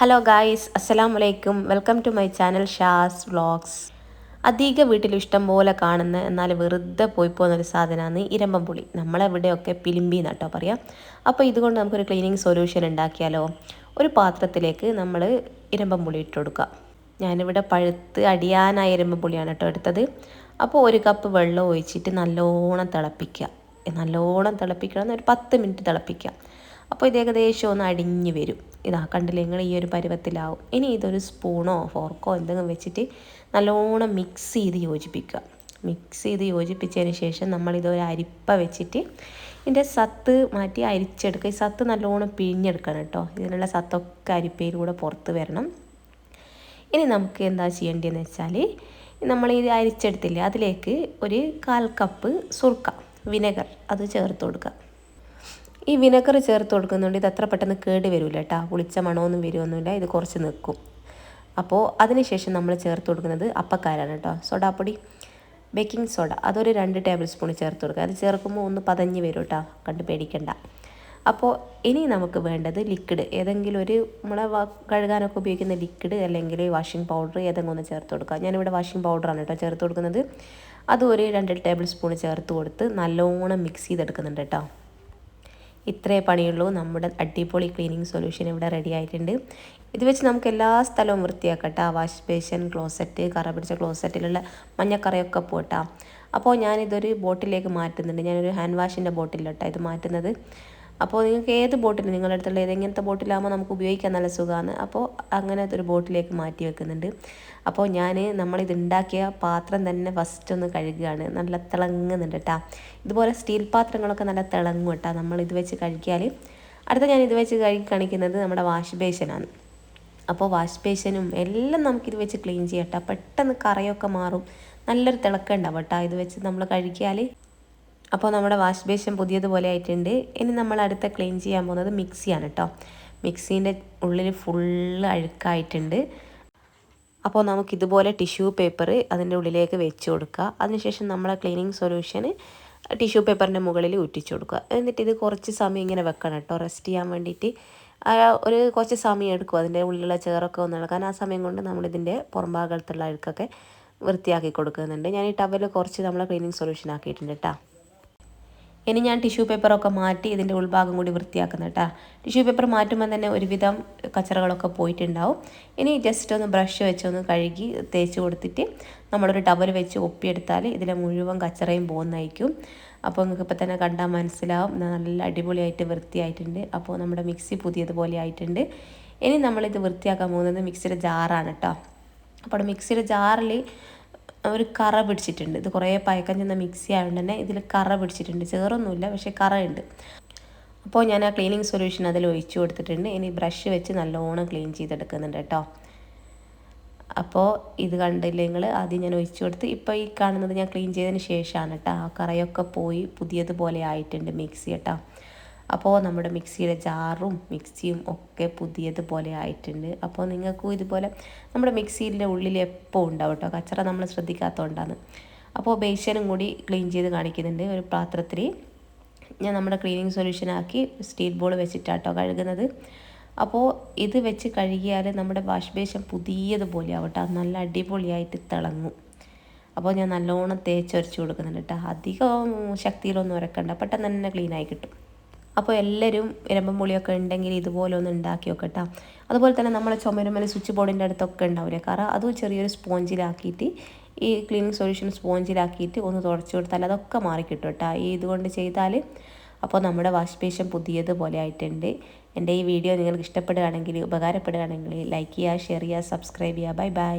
Hello guys അസ്സലാം വലൈക്കും welcome to my channel Shaz vlogs അധിക വീട്ടിൽ ഇഷ്ടം പോലെ കാണുന്ന എന്നാൽ വെറുതെ പോയി പോകുന്നൊരു സാധനമാണ് ഇരമ്പം പുളി. നമ്മളെവിടെയൊക്കെ പിലിമ്പി എന്നാട്ടോ പറയാം. അപ്പോൾ ഇതുകൊണ്ട് നമുക്കൊരു ക്ലീനിങ് സൊല്യൂഷൻ ഉണ്ടാക്കിയാലോ? ഒരു പാത്രത്തിലേക്ക് നമ്മൾ ഇരമ്പം പുളി ഇട്ട് കൊടുക്കുക. ഞാനിവിടെ പഴുത്ത് അടിയാനായ ഇരമ്പം പുളിയാണ് കേട്ടോ എടുത്തത്. അപ്പോൾ ഒരു കപ്പ് വെള്ളം ഒഴിച്ചിട്ട് നല്ലോണം തിളപ്പിക്കുക. നല്ലോണം തിളപ്പിക്കണം. ഒരു പത്ത് മിനിറ്റ് തിളപ്പിക്കുക. അപ്പോൾ ഇത് ഏകദേശം ഒന്ന് അടിഞ്ഞ് വരും. ഇതാ കണ്ടില്ലേ നിങ്ങൾ ഈ ഒരു പരുവത്തിലാവും. ഇനി ഇതൊരു സ്പൂണോ ഫോർക്കോ എന്തെങ്കിലും വെച്ചിട്ട് നല്ലോണം മിക്സ് ചെയ്ത് യോജിപ്പിക്കുക. മിക്സ് ചെയ്ത് യോജിപ്പിച്ചതിന് ശേഷം നമ്മളിതൊരു അരിപ്പ വെച്ചിട്ട് ഇതിന്റെ സത്ത് മാറ്റി അരിച്ചെടുക്കുക. ഈ സത്ത് നല്ലോണം പിഴിഞ്ഞെടുക്കണം കേട്ടോ. ഇതിനുള്ള സത്തൊക്കെ അരിപ്പയിലൂടെ പുറത്ത് വരണം. ഇനി നമുക്ക് എന്താ ചെയ്യേണ്ടതെന്ന് വെച്ചാൽ നമ്മൾ ഇത് അരിച്ചെടുത്തില്ലേ അതിലേക്ക് ഒരു കാൽ കപ്പ് സുർക്ക വിനെഗർ അത് ചേർത്ത് കൊടുക്കുക. ഈ വിനെഗർ ചേർത്ത് കൊടുക്കുന്നുണ്ട്. ഇത് അത്ര പെട്ടെന്ന് കേട് വരില്ല കേട്ടോ പുളിച്ച മണമൊന്നും വരുമൊന്നുമില്ല ഇത് കുറച്ച് നിൽക്കും. അപ്പോൾ അതിനുശേഷം നമ്മൾ ചേർത്ത് കൊടുക്കുന്നത് അപ്പക്കാരാണ് കേട്ടോ സോഡാപ്പൊടി ബേക്കിംഗ് സോഡ. അതൊരു രണ്ട് ടേബിൾ സ്പൂൺ ചേർത്ത് കൊടുക്കുക. അത് ചേർക്കുമ്പോൾ ഒന്ന് പതഞ്ഞ് വരും കേട്ടോ കണ്ട് പേടിക്കണ്ട. അപ്പോൾ ഇനി നമുക്ക് വേണ്ടത് ലിക്വിഡ്. ഏതെങ്കിലും ഒരു നമ്മളെ കഴുകാനൊക്കെ ഉപയോഗിക്കുന്ന ലിക്വിഡ് അല്ലെങ്കിൽ വാഷിംഗ് പൗഡർ ഏതെങ്കിലും ഒന്ന് ചേർത്ത് കൊടുക്കുക. ഞാനിവിടെ വാഷിംഗ് പൗഡറാണ് കേട്ടോ ചേർത്ത് കൊടുക്കുന്നത്. അതൊരു രണ്ട് ടേബിൾ സ്പൂൺ ചേർത്ത് കൊടുത്ത് നല്ലോണം മിക്സ് ചെയ്തെടുക്കുന്നുണ്ട് കേട്ടോ ഇത്രേ പണിയുള്ളൂ. നമ്മുടെ അടിപൊളി ക്ലീനിങ് സൊല്യൂഷൻ ഇവിടെ റെഡി ആയിട്ടുണ്ട്. ഇത് വെച്ച് നമുക്ക് എല്ലാ സ്ഥലവും വൃത്തിയാക്കട്ടെ. വാഷ് ബേഷൻ ക്ലോസറ്റ് കറ പിടിച്ച ക്ലോസറ്റിലുള്ള മഞ്ഞക്കറയൊക്കെ പോട്ടാ. അപ്പോൾ ഞാനിതൊരു ബോട്ടിലേക്ക് മാറ്റുന്നുണ്ട്. ഞാനൊരു ഹാൻഡ് വാഷിന്റെ ബോട്ടിലോട്ടാണ് ഇത് മാറ്റുന്നത്. അപ്പോൾ നിങ്ങൾക്ക് ഏത് ബോട്ടിൽ നിങ്ങളുടെ അടുത്തുള്ള ഏതെങ്ങനത്തെ ബോട്ടിലാകുമ്പോൾ നമുക്ക് ഉപയോഗിക്കാൻ നല്ല സുഖമാണ്. അപ്പോൾ അങ്ങനത്തെ ഒരു ബോട്ടിലേക്ക് മാറ്റി വെക്കുന്നുണ്ട്. അപ്പോൾ ഞാൻ നമ്മളിത് ഉണ്ടാക്കിയ പാത്രം തന്നെ ഫസ്റ്റ് ഒന്ന് കഴുകുകയാണ്. നല്ല തിളങ്ങുന്നുണ്ട് കേട്ടോ ഇതുപോലെ സ്റ്റീൽ പാത്രങ്ങളൊക്കെ നല്ല തിളങ്ങും കേട്ടോ നമ്മൾ ഇത് വെച്ച് കഴിക്കാൽ അടുത്ത ഞാൻ ഇത് വെച്ച് കഴുകി കാണിക്കുന്നത് നമ്മുടെ വാഷ് ബേഷനാണ് അപ്പോൾ വാഷ് ബേഷനും എല്ലാം നമുക്കിത് വെച്ച് ക്ലീൻ ചെയ്യട്ടോ പെട്ടെന്ന് കറയൊക്കെ മാറും. നല്ലൊരു തിളക്കം ഉണ്ടാവും കേട്ടോ ഇത് വെച്ച് നമ്മൾ കഴിക്കാൽ അപ്പോൾ നമ്മുടെ വാഷ് ബേഷൻ പുതിയതുപോലെ ആയിട്ടുണ്ട്. ഇനി നമ്മൾ അടുത്ത ക്ലീൻ ചെയ്യാൻ പോകുന്നത് മിക്സിയാണ് കേട്ടോ. മിക്സീന്റെ ഉള്ളിൽ ഫുള്ള് അഴുക്കായിട്ടുണ്ട്. അപ്പോൾ നമുക്കിതുപോലെ ടിഷ്യൂ പേപ്പർ അതിന്റെ ഉള്ളിലേക്ക് വെച്ച് കൊടുക്കുക. അതിനുശേഷം നമ്മളെ ക്ലീനിങ് സൊല്യൂഷന് ടിഷ്യൂ പേപ്പറിന്റെ മുകളിൽ ഉറ്റിച്ചു കൊടുക്കുക. എന്നിട്ട് ഇത് കുറച്ച് സമയം ഇങ്ങനെ വെക്കണം കേട്ടോ. റെസ്റ്റ് ചെയ്യാൻ വേണ്ടിയിട്ട്. ഒരു കുറച്ച് സമയം എടുക്കും അതിന്റെ ഉള്ളിലുള്ള ചേറൊക്കെ ഒന്ന് ഇളക്കാൻ. ആ സമയം കൊണ്ട് നമ്മളിതിന്റെ പുറംഭാഗത്തുള്ള അഴുക്കൊക്കെ വൃത്തിയാക്കി കൊടുക്കുന്നുണ്ട്. ഞാൻ ഈ ടവൽ കുറച്ച് നമ്മളെ ക്ലീനിങ് സൊല്യൂഷൻ ആക്കിയിട്ടുണ്ട് കേട്ടോ. ഇനി ഞാൻ ടിഷ്യൂ പേപ്പറൊക്കെ മാറ്റി ഇതിന്റെ ഉൾഭാഗം കൂടി വൃത്തിയാക്കുന്ന കേട്ടോ ടിഷ്യൂ പേപ്പർ മാറ്റുമ്പോൾ തന്നെ ഒരുവിധം കച്ചറകളൊക്കെ പോയിട്ടുണ്ടാവും. ഇനി ജസ്റ്റ് ഒന്ന് ബ്രഷ് വെച്ചൊന്ന് കഴുകി തേച്ച് കൊടുത്തിട്ട് നമ്മളൊരു ടവൽ വെച്ച് ഒപ്പിയെടുത്താൽ ഇതിലെ മുഴുവൻ കച്ചറയും പോകുന്നതായിരിക്കും അപ്പോൾ നിങ്ങൾക്ക് ഇപ്പോൾ തന്നെ കണ്ടാൽ മനസ്സിലാവും. നല്ല അടിപൊളിയായിട്ട് വൃത്തിയായിട്ടുണ്ട്. അപ്പോൾ നമ്മുടെ മിക്സി പുതിയതുപോലെ ആയിട്ടുണ്ട്. ഇനി നമ്മളിത് വൃത്തിയാക്കാൻ പോകുന്നത് മിക്സിയുടെ ജാറാണ് കേട്ടോ അപ്പോൾ മിക്സിയുടെ ജാറിൽ ഒരു കറ പിടിച്ചിട്ടുണ്ട്. ഇത് കുറേ പയക്കം ചെന്ന മിക്സി ആയതുകൊണ്ട് തന്നെ ഇതിൽ കറ പിടിച്ചിട്ടുണ്ട്. ചേറൊന്നുമില്ല പക്ഷേ കറയുണ്ട്. അപ്പോൾ ഞാൻ ആ ക്ലീനിങ് സൊല്യൂഷൻ അതിൽ ഒഴിച്ചു കൊടുത്തിട്ടുണ്ട്. ഇനി ബ്രഷ് വെച്ച് നല്ലോണം ക്ലീൻ ചെയ്തെടുക്കുന്നുണ്ട് കേട്ടോ. അപ്പോൾ ഇത് കണ്ടില്ലേ നിങ്ങൾ ആദ്യം ഞാൻ ഒഴിച്ചു കൊടുത്ത് ഇപ്പോൾ ഈ കാണുന്നത് ഞാൻ ക്ലീൻ ചെയ്തതിന് ശേഷമാണ് കേട്ടോ. ആ കറയൊക്കെ പോയി പുതിയതുപോലെ ആയിട്ടുണ്ട് മിക്സി കേട്ടോ. അപ്പോൾ നമ്മുടെ മിക്സിയുടെ ജാറും മിക്സിയും ഒക്കെ പുതിയതുപോലെ ആയിട്ടുണ്ട്. അപ്പോൾ നിങ്ങൾക്കും ഇതുപോലെ നമ്മുടെ മിക്സിയുടെ ഉള്ളിൽ എപ്പോൾ ഉണ്ടാവും കേട്ടോ കച്ചറ നമ്മൾ ശ്രദ്ധിക്കാത്തതുകൊണ്ടാണ് അപ്പോൾ ബേഷ്യനും കൂടി ക്ലീൻ ചെയ്ത് കാണിക്കുന്നുണ്ട്. ഒരു പാത്രത്തിൽ ഞാൻ നമ്മുടെ ക്ലീനിങ് സൊല്യൂഷൻ ആക്കി സ്റ്റീൽ ബോൾ വെച്ചിട്ടാട്ടോ കഴുകുന്നത്. അപ്പോൾ ഇത് വെച്ച് കഴുകിയാൽ നമ്മുടെ വാഷ് ബേഷൻ പുതിയതുപോലെ ആവട്ടെ നല്ല അടിപൊളിയായിട്ട് തിളങ്ങും. അപ്പോൾ ഞാൻ നല്ലോണം തേച്ചൊരച്ച് കൊടുക്കുന്നുണ്ട് കേട്ടോ അധികം ശക്തിയിലൊന്നും ഉരക്കണ്ട. പെട്ടെന്ന് തന്നെ ക്ലീനായി കിട്ടും. അപ്പോൾ എല്ലാവരും ഇരമ്പം പുളിയൊക്കെ ഉണ്ടെങ്കിൽ ഇതുപോലെ ഒന്ന് ഉണ്ടാക്കി വെക്കട്ടോ അതുപോലെ തന്നെ നമ്മളെ ചുമരുമല സ്വിച്ച് ബോർഡിന്റെ അടുത്തൊക്കെ ഉണ്ടാവില്ലേ കാരണം അതും ചെറിയൊരു സ്പോഞ്ചിലാക്കിയിട്ട് ഈ ക്ലീനിങ് സൊല്യൂഷൻ സ്പോഞ്ചിലാക്കിയിട്ട് ഒന്ന് തുടച്ചു കൊടുത്താൽ അതൊക്കെ മാറിക്കിട്ടും കേട്ടോ ഈ ഇതുകൊണ്ട് ചെയ്താൽ അപ്പോൾ നമ്മുടെ വാഷ് ബേഷൻ പുതിയതുപോലെ ആയിട്ടുണ്ട്. എന്റെ ഈ വീഡിയോ നിങ്ങൾക്ക് ഇഷ്ടപ്പെടുകയാണെങ്കിൽ ഉപകാരപ്പെടുകയാണെങ്കിൽ ലൈക്ക് ചെയ്യുക ഷെയർ ചെയ്യുക സബ്സ്ക്രൈബ് ചെയ്യുക. Bye bye.